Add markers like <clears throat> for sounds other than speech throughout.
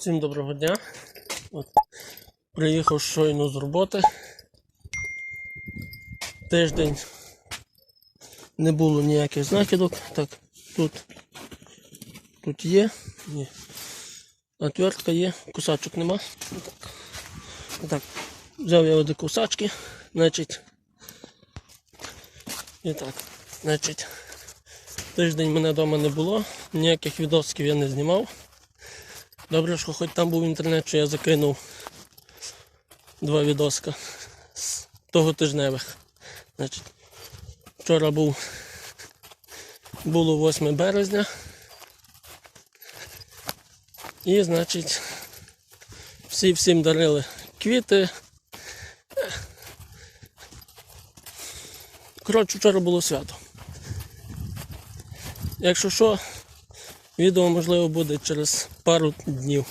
Всім доброго дня. От, приїхав щойно з роботи. Тиждень не було ніяких знахідок. Так, тут, тут є. Ні. Отвертка є, кусачок нема. Отак. Отак. Взяв я оді кусачки, значить. І так, значить. Тиждень мене вдома не було, ніяких відосиків я не знімав. Добре, що хоч там був інтернет, що я закинув два відоска з того тижневих. Значить, вчора був було 8 березня. І, значить, всі всім дарили квіти. Коротше, вчора було свято. Якщо що, відео можливо буде через пару днів.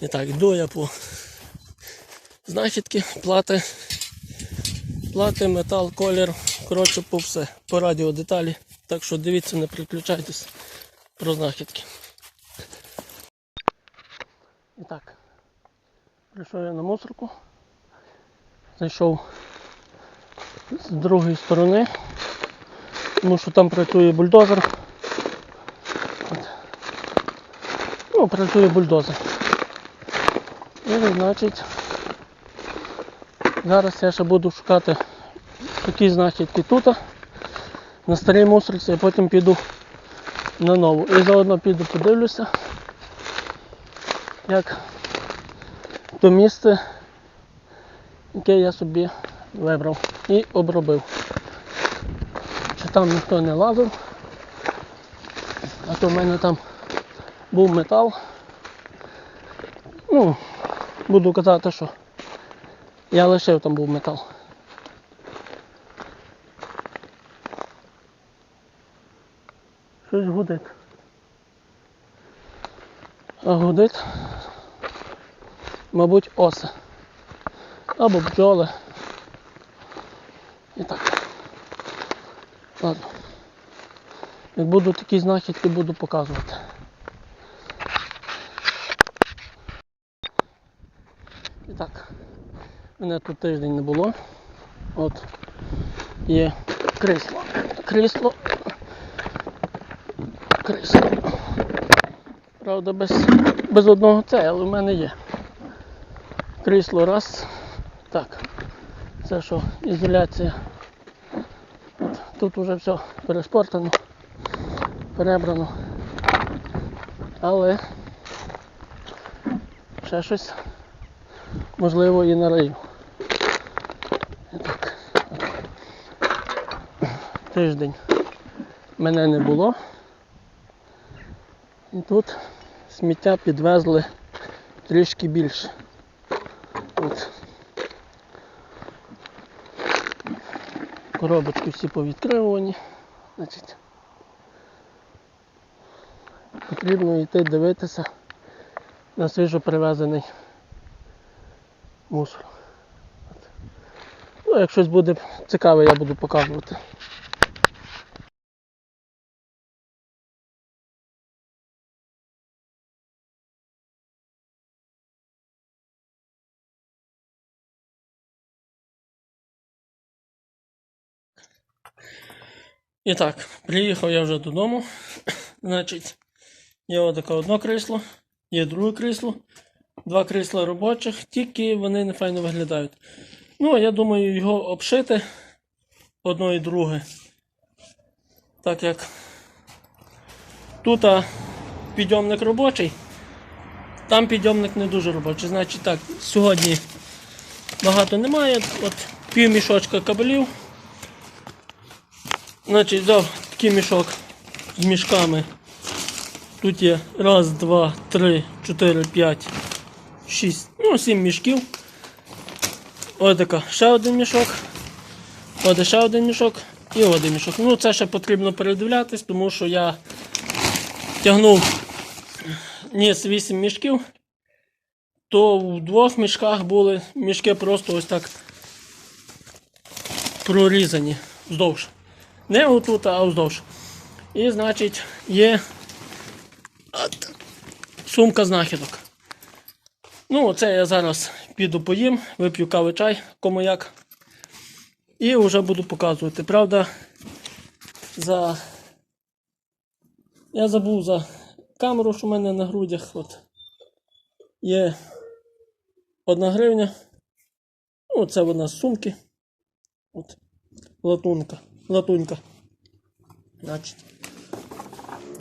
І так, йду я по знахідки, плати, плати, метал, колір, коротше по все, по радіо деталі. Так що дивіться, не переключайтесь про знахідки. І так, прийшов я на мусорку. Зайшов з другої сторони, тому що там працює бульдозер. Ну, працює бульдозер. І значить, зараз я ще буду шукати такі знахідки тут, на старій мусорці, а потім піду на нову. І заодно піду подивлюся, як то місце, яке я собі вибрав і обробив. Чи там ніхто не лазив, а то в мене там був метал. Ну, буду казати, що я лишив там був метал. Щось гудить. А гудить, мабуть, оси. Або бджоли. І так. Ладно. Як будуть такі знахідки, буду показувати. І так, мене тут тиждень не було. От є крісло. Крісло. Крісло. Правда, без, без одного це, але в мене є. Крісло раз. Так. Це що, ізоляція. От, тут вже все переспортано, перебрано. Але ще щось можливо і на раю. Так. Тиждень мене не було. І тут сміття підвезли трішки більше. От. Коробочки всі повідкривані. Значить, потрібно йти дивитися на свіжо привезений мусор. Ну, як щось буде цікаве, я буду показувати. І так, приїхав я вже додому. <clears throat> Значить, є отаке одне крісло, є друге крісло, два крісла робочих, тільки вони не файно виглядають. Ну, я думаю, його обшити одно і друге. Так як тут підйомник робочий, там підйомник не дуже робочий. Значить так, сьогодні багато немає. От пів мішочка кабелів. Значить, взяв такий мішок з мішками. Тут є раз, два, три, чотири, п'ять, шість, ну, сім мішків. Ось така, ще один мішок. Ось ще один мішок і один мішок. Ну, це ще потрібно передивлятись, тому що я тягнув ніс 8 мішків, то в двох мішках були мішки просто ось так прорізані вздовж. Не отут, а вздовж. І значить є сумка знахідок. Ну, оце я зараз піду поїм, вип'ю кави чай, кому як. І вже буду показувати. Правда, за. Я забув за камеру, що в мене на грудях. От. Є одна гривня. Ну, це вона з сумки. От. Латунка. Латунька. Значить.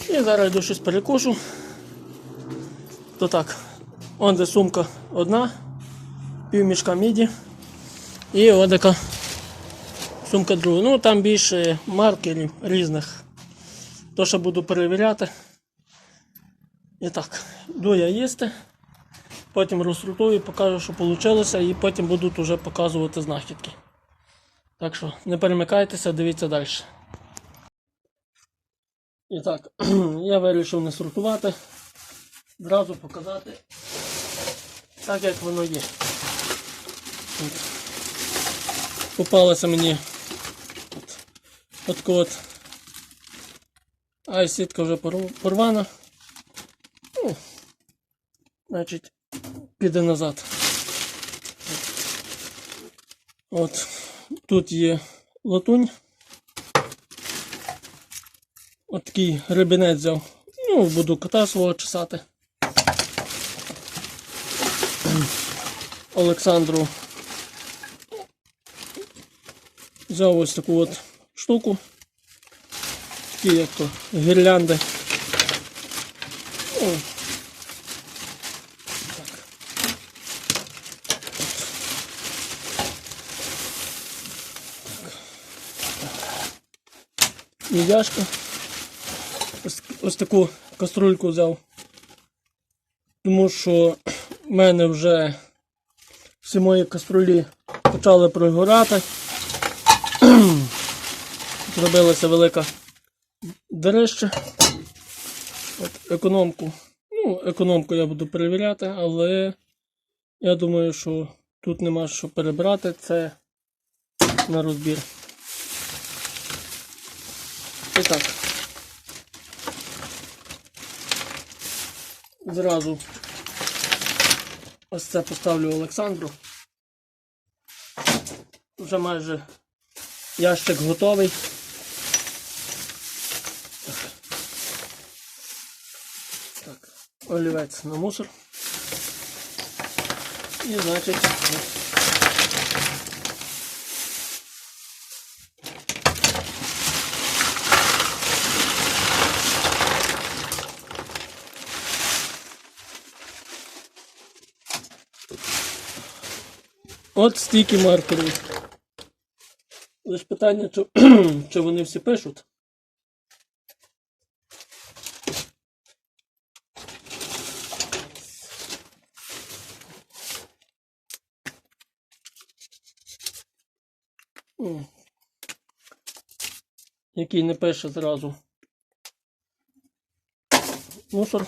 І зараз йду щось перекушу. То так. Он сумка одна, пів мішка міді. І от така сумка друга. Ну там більше маркерів різних. То що буду перевіряти. І так, йду я їсти. Потім розсортую, покажу, що вийшло, і потім будуть вже показувати знахідки. Так що не перемикайтеся, дивіться далі. І так, <clears throat> я вирішив не сортувати, зразу показати так, як воно є. Попалася мені от, от, от. Ай, сітка вже порвана. Ну, значить, піде назад. От. Тут є латунь. От такий рибинець взяв. Ну, буду кота свого чесати. Олександру взяв ось таку от штуку. Такі як то гірлянди. Ну, так. Мідяшка. Ось, ось таку каструльку взяв. Тому що в мене вже всі мої каструлі почали прогорати. <clears throat> Зробилася велика дереща. От економку. Ну, економку я буду перевіряти, але я думаю, що тут нема що перебрати. Це на розбір. І так. Зразу ось це поставлю Олександру. Вже майже ящик готовий. Олівець на мусор. І значить. От стільки маркерів. Лише питання, чи, <clears throat> чи вони всі пишуть. Який не пише зразу. Мусор.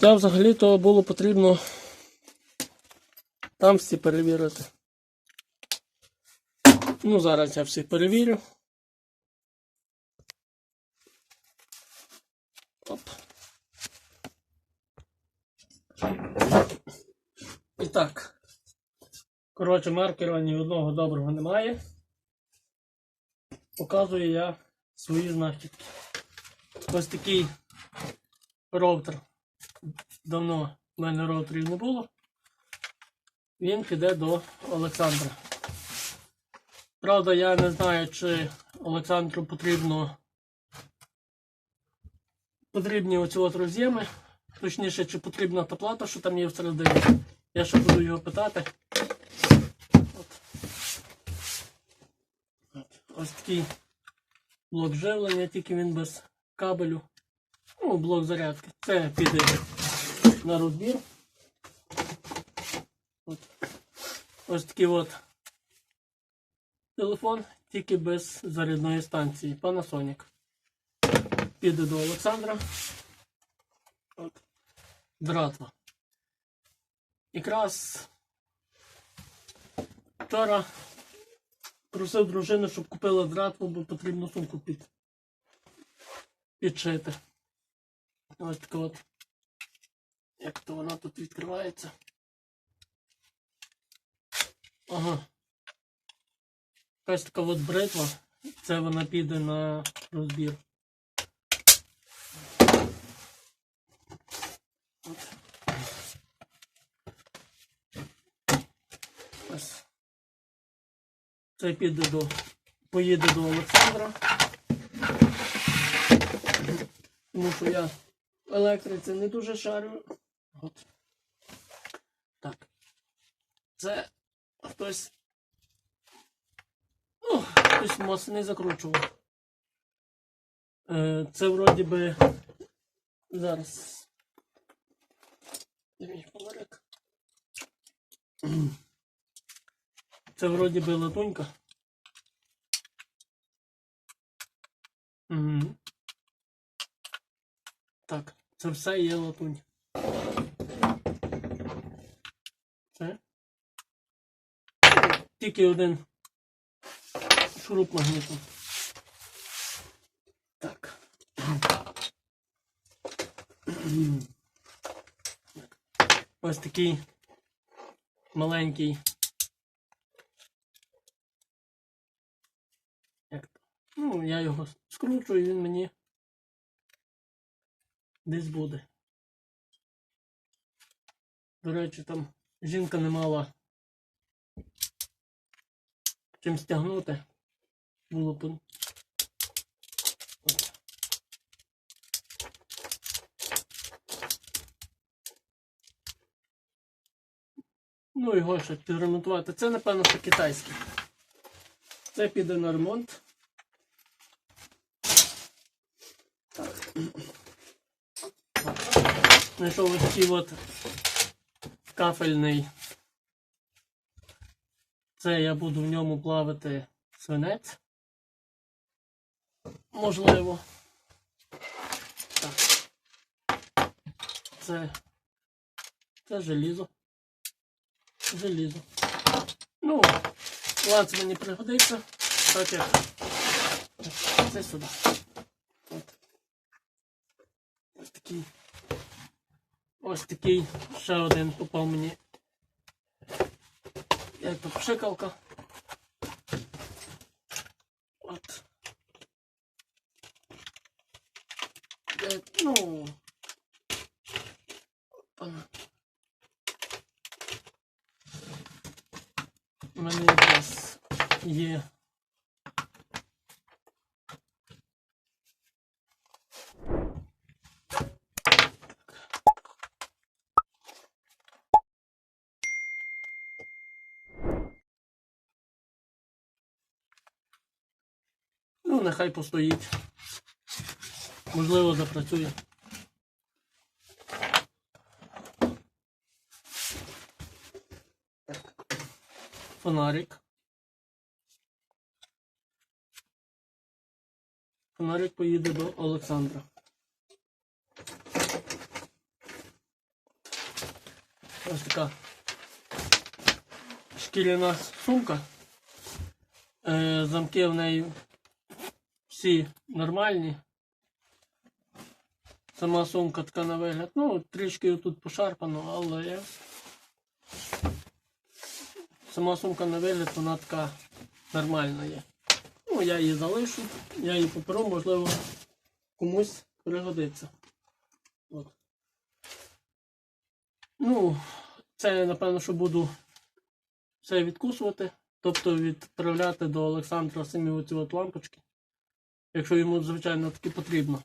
Хоча взагалі то було потрібно там всі перевірити. Ну, зараз я всіх перевірю. Оп. І так. Коротше, маркера ні одного доброго немає. Показую я свої знахідки. Ось такий роутер давно в мене роутерів не було. Він піде до Олександра. Правда, я не знаю, чи Олександру потрібно потрібні оці от роз'єми. Точніше, чи потрібна та плата, що там є всередині. Я ще буду його питати. От. Ось такий блок живлення, тільки він без кабелю. Ну, блок зарядки. Це піде на розбір. От. Ось такий от телефон, тільки без зарядної станції. Panasonic. Піде до Олександра. От. Дратва. Якраз вчора просив дружину, щоб купила дратву, бо потрібно сумку під, підшити. Ось така от. Як то вона тут відкривається. Ага. Якась така от бритва. Це вона піде на розбір. От. Ось. Це піде до. Поїде до Олександра. Тому що я електриці не дуже шарю. От. Так. Це хтось. Ну, хтось не закручував. Е, це вроді би. Зараз. Це вроді би латунька. Угу. Так, це все є латунь. Це. Тільки один шуруп магнітом. Так. Ось такий маленький. Як? Ну, я його скручую, він мені десь буде. До речі, там жінка не мала чим стягнути. Було б. Ну його ще підремонтувати. Це, напевно, що китайський. Це піде на ремонт. Знайшов ось такий от кафельний. Це я буду в ньому плавити свинець. Можливо. Так. Це. Це желізо. Желізо. Ну, лац мені пригодиться. Так як. Це сюди. От. Ось такий. Ось такий ще один попав мені. Як то пшикалка. От. Як, ну. Опана. У мене якраз є. Нехай постоїть. Можливо, запрацює. Фонарик. Фонарик поїде до Олександра. Ось така шкіряна сумка. Е, замки в неї всі нормальні. Сама сумка така на вигляд. Ну, трішки тут пошарпано, але сама сумка на вигляд, вона така нормальна є. Ну, я її залишу, я її поперу, можливо, комусь пригодиться. От. Ну, це напевно, що буду все відкусувати, тобто відправляти до Олександра самі оці от лампочки. Якщо йому, звичайно, таки потрібно.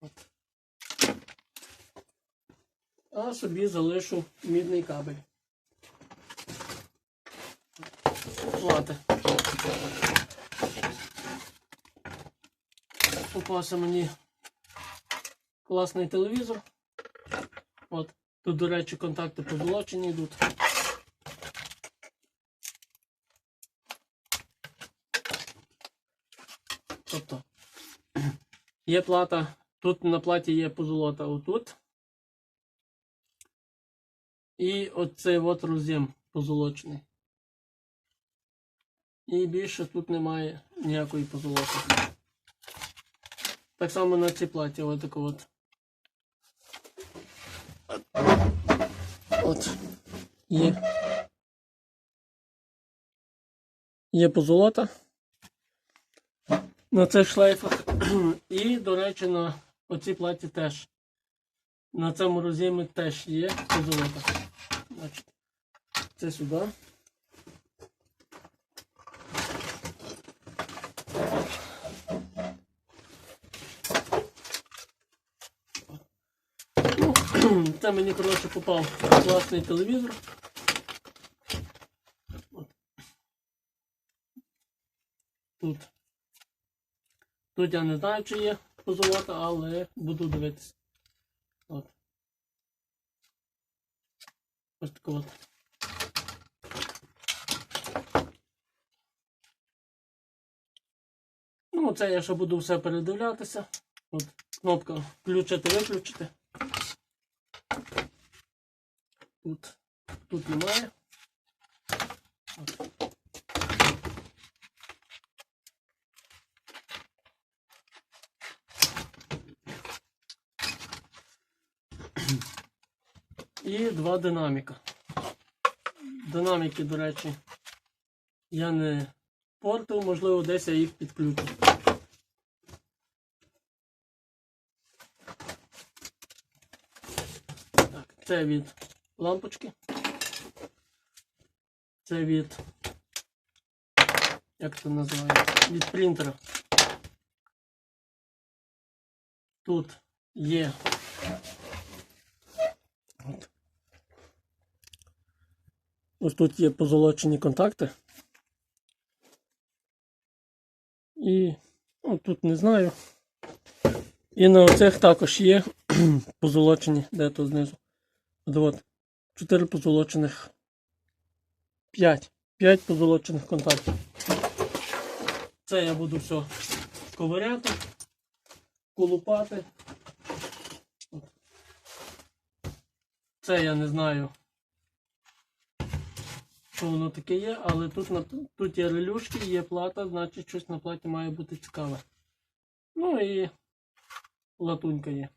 От. А собі залишу мідний кабель. Плати. Попався мені класний телевізор. От. Тут, до речі, контакти позолочені йдуть. Тобто є плата, тут на платі є позолота отут. І оцей от роз'єм позолочений. І більше тут немає ніякої позолоти. Так само на цій платі, от таку от. От. Є. Є позолота. На цих шлейфах. І, до речі, на оцій платі теж. На цьому роз'ємі теж є позолота. Значить, це сюди. Ну, <clears throat> Це мені, коротше, попав класний телевізор. Тут. Тут я не знаю, чи є позолота, але буду дивитися. От. Ось таке от. Ну, це я ще буду все передивлятися. От кнопка включити-виключити. Тут, тут немає. І два динаміка. Динаміки, до речі, я не портив, можливо, десь я їх підключу. Так, це від лампочки. Це від. Як це називається? Від принтера. Тут є. Ось тут є позолочені контакти. І ну, тут не знаю. І на оцих також є <clears throat> позолочені, де то знизу. От, от. Позолочених. П'ять. П'ять позолочених контактів. Це я буду все ковиряти, колупати. Це я не знаю, що воно таке є, але тут, на, тут є релюшки, є плата, значить щось на платі має бути цікаве. Ну і латунька є.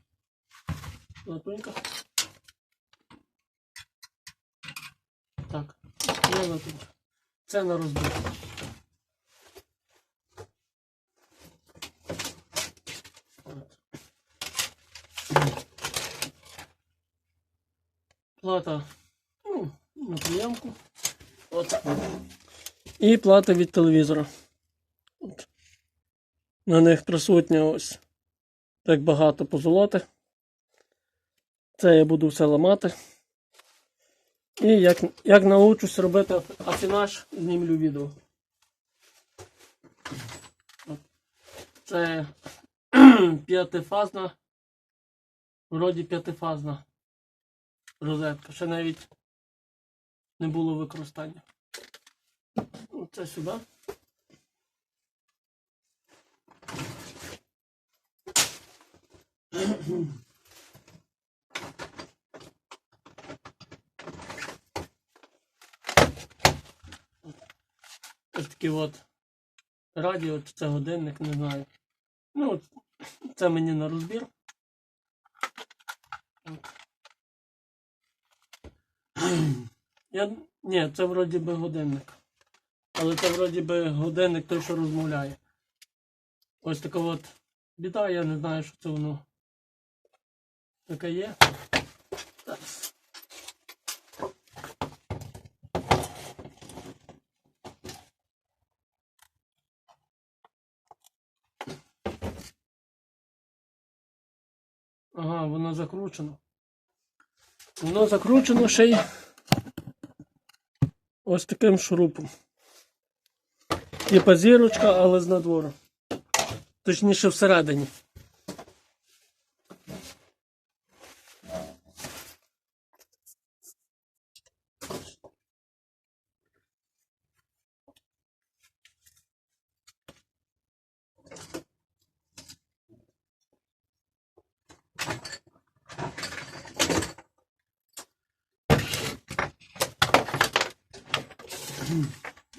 Латунька. Так, є латунька. Це на розбір. От. Плата ну, на приємку. От. І плата від телевізора. От. На них присутня ось так багато позолоти. Це я буду все ламати. І як, як научусь робити афінаж, знімлю відео. Це <clears throat> п'ятифазна, вроді п'ятифазна розетка. Ще навіть не було використання. Це сюди. Ось такий от радіо, це годинник, не знаю. Ну, от, це мені на розбір. От. Я... Ні, це вроді би годинник. Але це вроді би годинник той, що розмовляє. Ось така от біда, я не знаю, що це воно таке є. Ага, воно закручено. Воно закручено ще й ось таким шурупом. Типа зірочка, але з надвору. Точніше всередині.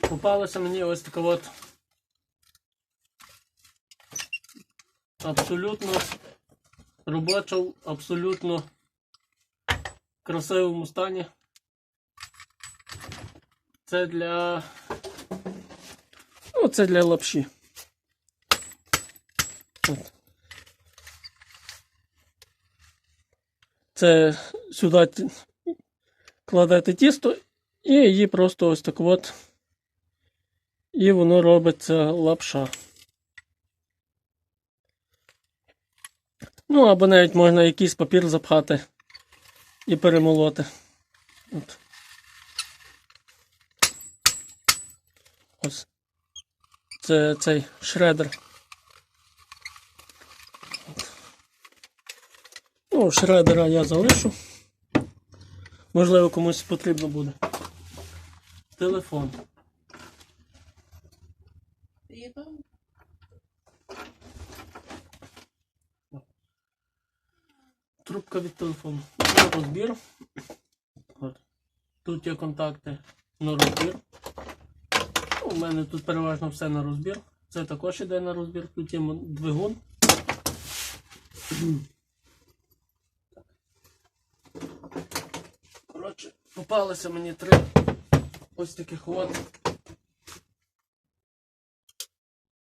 Попалася мені ось така от абсолютно робоча, абсолютно красивому стані. Це для ну, це для лапші. Це сюди кладете тісто і її просто ось так от. І воно робиться лапша. Ну, або навіть можна якийсь папір запхати і перемолоти. От. Ось. Це цей шредер. Ну, шредера я залишу. Можливо, комусь потрібно буде. Телефон. Трубка від телефону. На розбір. От. Тут є контакти на розбір. Ну, У мене тут переважно все на розбір. Це також іде на розбір. Тут є двигун. Коротше, попалося мені три ось таких от.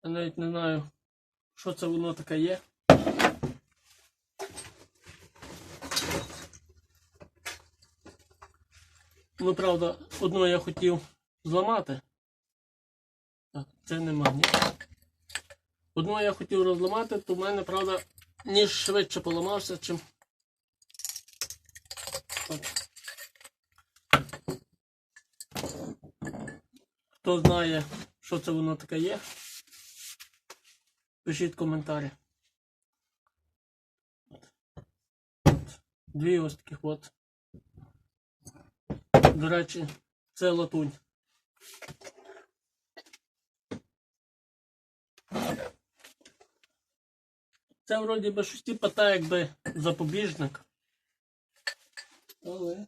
Я навіть не знаю, що це воно таке є. Ну, правда, одну я хотів зламати. Так, це нема ні. Одну я хотів розламати, то в мене, правда, ніж швидше поламався, чим. От. Хто знає, що це воно таке є, пишіть коментарі. Дві ось таких от. До речі, це латунь. Це вроді би щось типа та якби запобіжник. Але.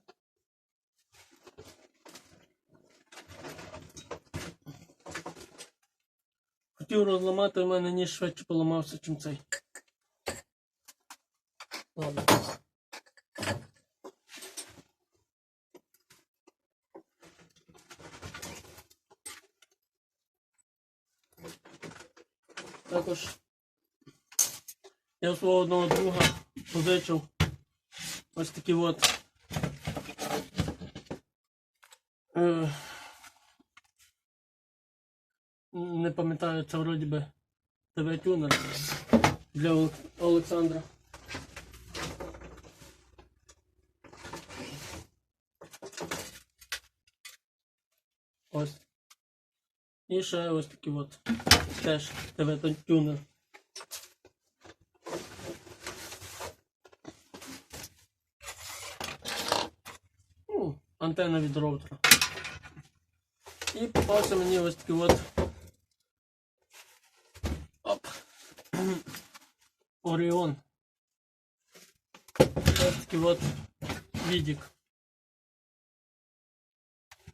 Хотів розламати, у мене ніж швидше поламався, чим цей. Ладно. Також я свого одного друга позичив ось такі от. це вроді би ТВ-тюнер для Ол- Олександра. Ось. І ще ось такі от. Теж ТВ-тюнер. Ну, антенна від роутера. І попався мені ось такий от. Оріон. Ось такий от відік.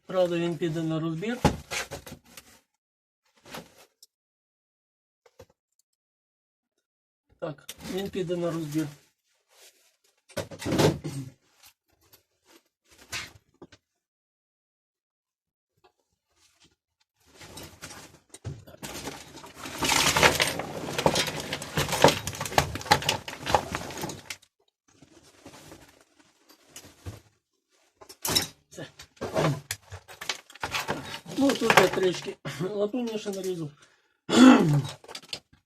Правда, він піде на розбір. Так, він піде на розбір. Це. Ну, тут я трішки латуні ще нарізу.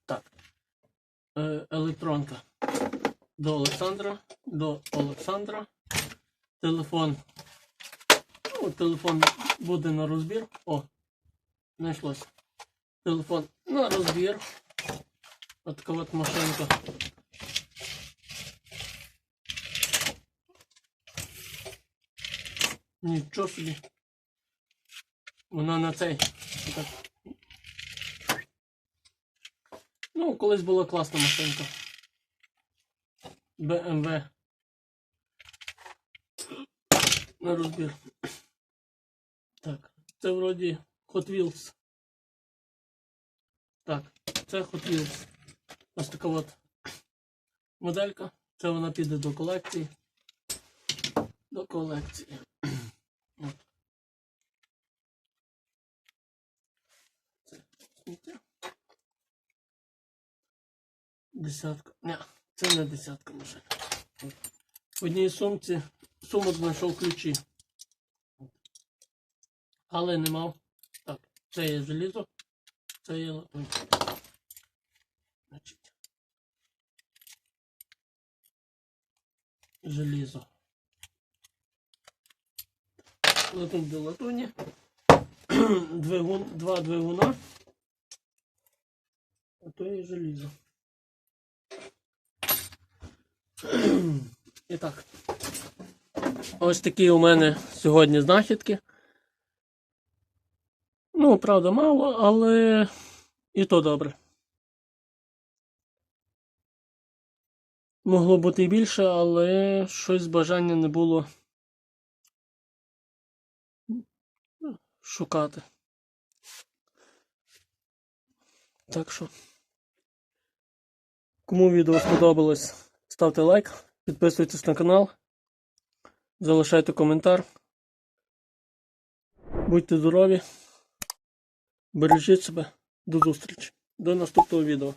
Так. Е, електронка. До Олександра. До Олександра. Телефон. Ну, телефон буде на розбір. О, знайшлося. Телефон на розбір. От от машинка. Нічого собі. Вона на цей. Так. Ну, колись була класна машинка. BMW. На розбір. Так, це вроді Hot Wheels. Так, це Hot Wheels. Ось така от моделька. Це вона піде до колекції. До колекції. Це. Десятка. Ні, це не десятка машин. В одній сумці сумок знайшов ключі. Але не мав. Так, це є желізо, це є. Значить. Желізо. Латунь до латуні. Двигун, два двигуна. А то є желізо. <clears throat> І так. Ось такі у мене сьогодні знахідки. Ну, правда, мало, але і то добре. Могло бути і більше, але щось бажання не було шукати. Так що, кому відео сподобалось, ставте лайк, підписуйтесь на канал, залишайте коментар. Будьте здорові! Бережіть себе. До зустрічі. До наступного відео.